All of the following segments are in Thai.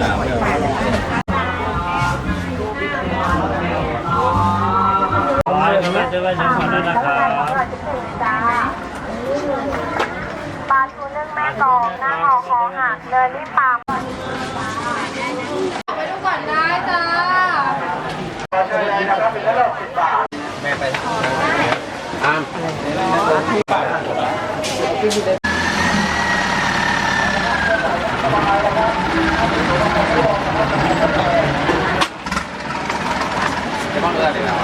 สามเดือนเจยังขวัญด้วยนะครัปลาทูนึ่งแม่กองหน้าหอคอหักเดินที่ปากไปดูก่อนได้จ้าแม่ไปทางอ้ามที่ปาก เลยนะ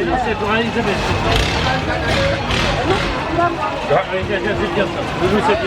C'est pour C'est bien ça. Je vous sais.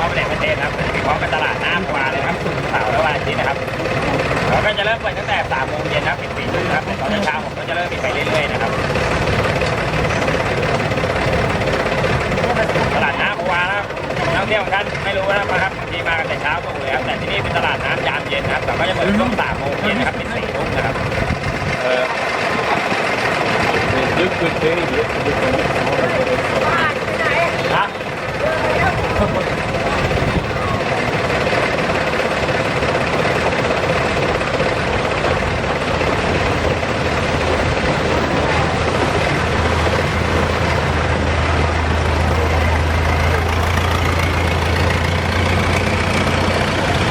มอบเหรียญประเทศนครับจะมีพร้อมกับตลาดน้ำกว่าเลยครับสุดเสาร์และวันอาทิตย์นะครับเราก็จะเริ่มเปิดตั้งแต่3โมงเย็นนะครับปิด4ทุ่มนะครับแต่ตอนเช้าผมก็จะเริ่มมีไปเรื่อยๆนะครับตลาดน้ำวาครับนักท่องเที่ยวของท่านไม่รู้นะครับบางทีมากันแต่เช้าตรู่เลยครับแต่ที่นี่เป็นตลาดน้ำยามเย็นนะครับแต่ก็จะเปิดช่วง3โมงเย็นนะครับปิด4ทุ่มนะครับเออ Les deux côtés, il y a des นะ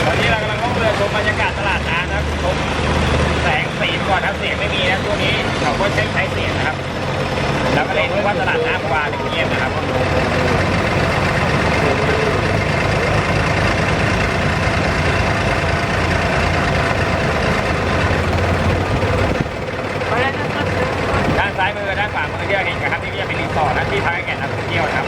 ตอนนี้เรากำลังล่องเรือชมบรรยากาศตลาดน้ำนะครับชมแสงสี ก่อนครับเสียงไม่มีนะช่วงนี้เขาก็ใช้ใช้เสียงนะครับ แล้วก็เลยรู้ว่าตลาดน้ำวาถึงเงียบนะครับด้านซ้ายมือกับด้านขวามือที่เราเห็นกันครับนี่ก็จะเป็นรีสอร์ทนะที่พักให้แก่นักท่องเที่ยวนะครับ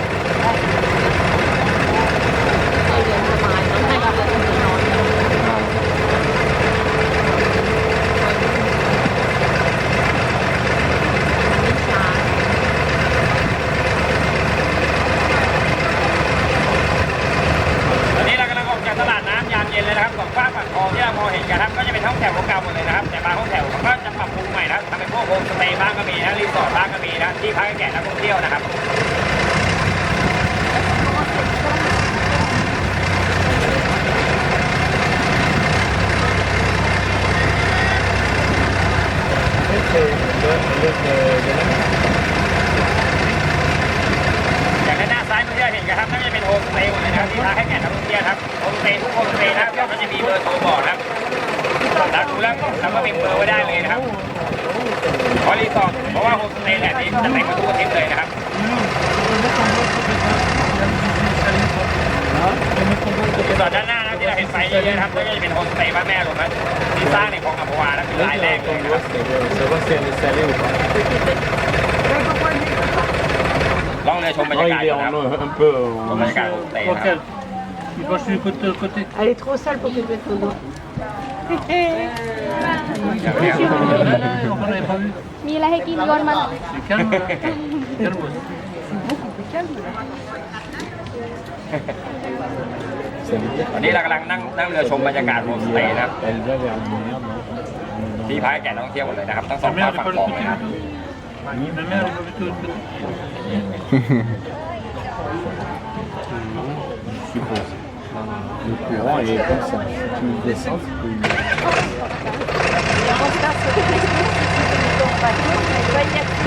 ตอนนี้เรากำลังออกจากตลาดน้ำยามเย็นเลยนะครับสองฝ้ากฝั่งคลองที่เรามองเห็นกันครับก็จะเป็นห้องแถวเก่าๆหมดเลยนะครับแต่บางห้องแถวเขาก็จะปรับปรุงใหม่นะครับทำเป็นพวกโฮมสเตย์บ้างก็มีนะรีสอร์ทบ้างก็มีนะที่พักให้แก่ นักท่องเที่ยวนะครับอย่างด้านหน้าซ้ายมือที่เราเห็นกันครับน่าจะเป็นโฮมสเตย์หมดเลยนะครับที่พักให้แก่นักท่องเที่ยวครับโฮมสเตย์ทุกโฮมสเตย์นะครับก็จะมีเบอร์โทรบอกครับเราดูแล้วเราก็เป็นเบอร์ไว้ได้เลยนะครับเพราะรีสอร์ท ราะว่าโฮมสเตย์เนี่ยนี้จะเต็มไปทุกอาทิตย์เลยนะครับรีสอร์ทด้านหน้านะครับที่เราเห็นไฟเยอะๆนะครับก็จะเป็นโฮมสเตย์บ้านแม่ลงนะที่สร้างในคลองอัมพวานะเป็นรายแรกเลยนะครับ Savoir si elle est salée ou pas. ลองเลยชมบรร Oh, ยากาศ il est นะครับ en, euh, un peu. ชมบรรยากาศโฮมสเตย์นะครับ Lequel Il penche du côté. côté. Elle est trop sale pour que tu mettes ton doigt. มีอะไรให้กินโยนมาหน่อย วันนี้เรากำลังนั่งนั่งเรือชมบรรยากาศโฮมสเตย์นะครับที่พักให้แก่นักท่องเที่ยวหมดเลยนะครับทั้งสองฝั่งฝั่งคลองเลยนะครับ Le courant, il est comme ça. Tu descends, tu peux. ด้านฝั่งที่เราเห็น